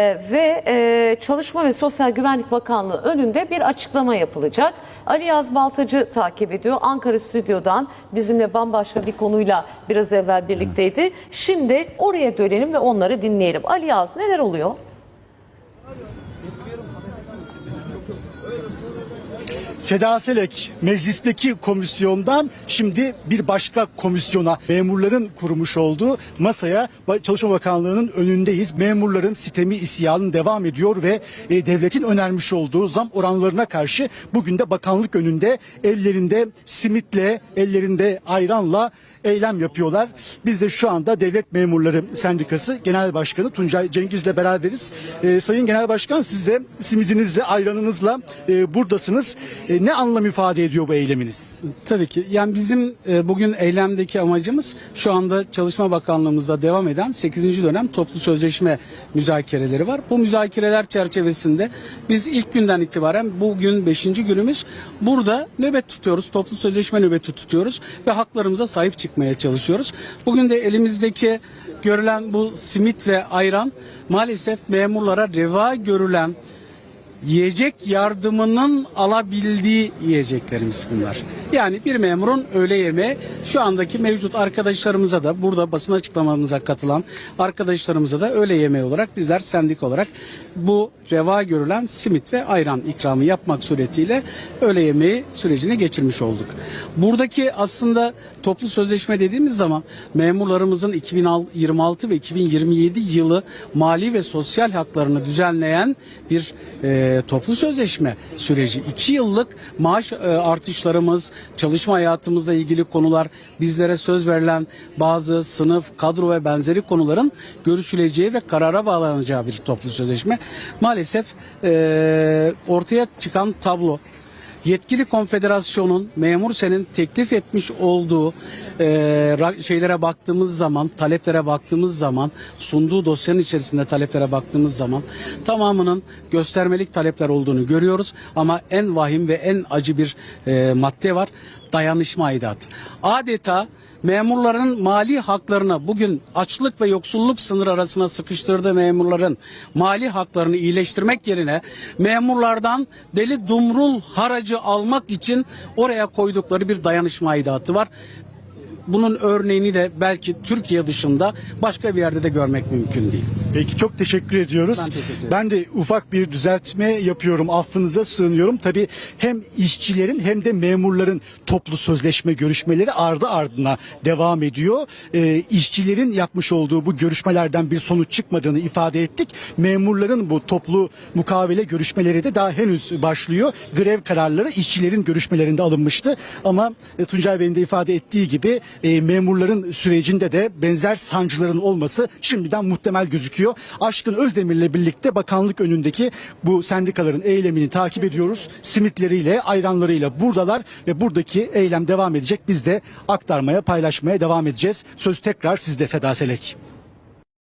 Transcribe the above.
Ve e, Çalışma ve Sosyal Güvenlik Bakanlığı önünde bir açıklama yapılacak. Ali Yaz Baltacı takip ediyor. Ankara stüdyodan bizimle bambaşka bir konuyla biraz evvel birlikteydi. Şimdi oraya dönelim ve onları dinleyelim. Ali Yaz neler oluyor? Seda Selek meclisteki komisyondan şimdi bir başka komisyona memurların kurmuş olduğu masaya Çalışma Bakanlığı'nın önündeyiz. Memurların sistemi isyanı devam ediyor ve e, devletin önermiş olduğu zam oranlarına karşı bugün de bakanlık önünde ellerinde simitle, ellerinde ayranla eylem yapıyorlar. Biz de şu anda Devlet Memurları Sendikası Genel Başkanı Tuncay Cengiz'le beraberiz. E, Sayın Genel Başkan siz de simidinizle, ayranınızla e, buradasınız. E, ne anlam ifade ediyor bu eyleminiz? Tabii ki. Yani bizim e, bugün eylemdeki amacımız şu anda Çalışma Bakanlığımızda devam eden 8. dönem toplu sözleşme müzakereleri var. Bu müzakereler çerçevesinde biz ilk günden itibaren bugün 5. günümüz burada nöbet tutuyoruz. Toplu sözleşme nöbeti tutuyoruz ve haklarımıza sahip çıkmaya çalışıyoruz. Bugün de elimizdeki görülen bu simit ve ayran maalesef memurlara reva görülen yiyecek yardımının alabildiği yiyeceklerimiz bunlar. Yani bir memurun öğle yemeği şu andaki mevcut arkadaşlarımıza da burada basın açıklamamıza katılan arkadaşlarımıza da öğle yemeği olarak bizler sendik olarak bu reva görülen simit ve ayran ikramı yapmak suretiyle öğle yemeği sürecini geçirmiş olduk. Buradaki aslında toplu sözleşme dediğimiz zaman memurlarımızın 2026 ve 2027 yılı mali ve sosyal haklarını düzenleyen bir e, toplu sözleşme süreci. İki yıllık maaş e, artışlarımız, çalışma hayatımızla ilgili konular, bizlere söz verilen bazı sınıf, kadro ve benzeri konuların görüşüleceği ve karara bağlanacağı bir toplu sözleşme. Maalesef e, ortaya çıkan tablo yetkili konfederasyonun memur senin teklif etmiş olduğu e, şeylere baktığımız zaman, taleplere baktığımız zaman, sunduğu dosyanın içerisinde taleplere baktığımız zaman tamamının göstermelik talepler olduğunu görüyoruz. Ama en vahim ve en acı bir e, madde var. Dayanışma aidatı. Adeta memurların mali haklarına bugün açlık ve yoksulluk sınır arasına sıkıştırdığı memurların mali haklarını iyileştirmek yerine memurlardan deli dumrul haracı almak için oraya koydukları bir dayanışma aidatı var. Bunun örneğini de belki Türkiye dışında başka bir yerde de görmek mümkün değil. Peki çok teşekkür ediyoruz. Ben teşekkür ederim. Ben de ufak bir düzeltme yapıyorum. Affınıza sığınıyorum. Tabii hem işçilerin hem de memurların toplu sözleşme görüşmeleri ardı ardına devam ediyor. Ee, işçilerin yapmış olduğu bu görüşmelerden bir sonuç çıkmadığını ifade ettik. Memurların bu toplu mukavele görüşmeleri de daha henüz başlıyor. Grev kararları işçilerin görüşmelerinde alınmıştı. Ama e, Tuncay Bey'in de ifade ettiği gibi e, memurların sürecinde de benzer sancıların olması şimdiden muhtemel gözüküyor. Aşkın Özdemir'le birlikte bakanlık önündeki bu sendikaların eylemini takip ediyoruz. Simitleriyle, ayranlarıyla buradalar ve buradaki eylem devam edecek. Biz de aktarmaya, paylaşmaya devam edeceğiz. Söz tekrar sizde Seda Selek.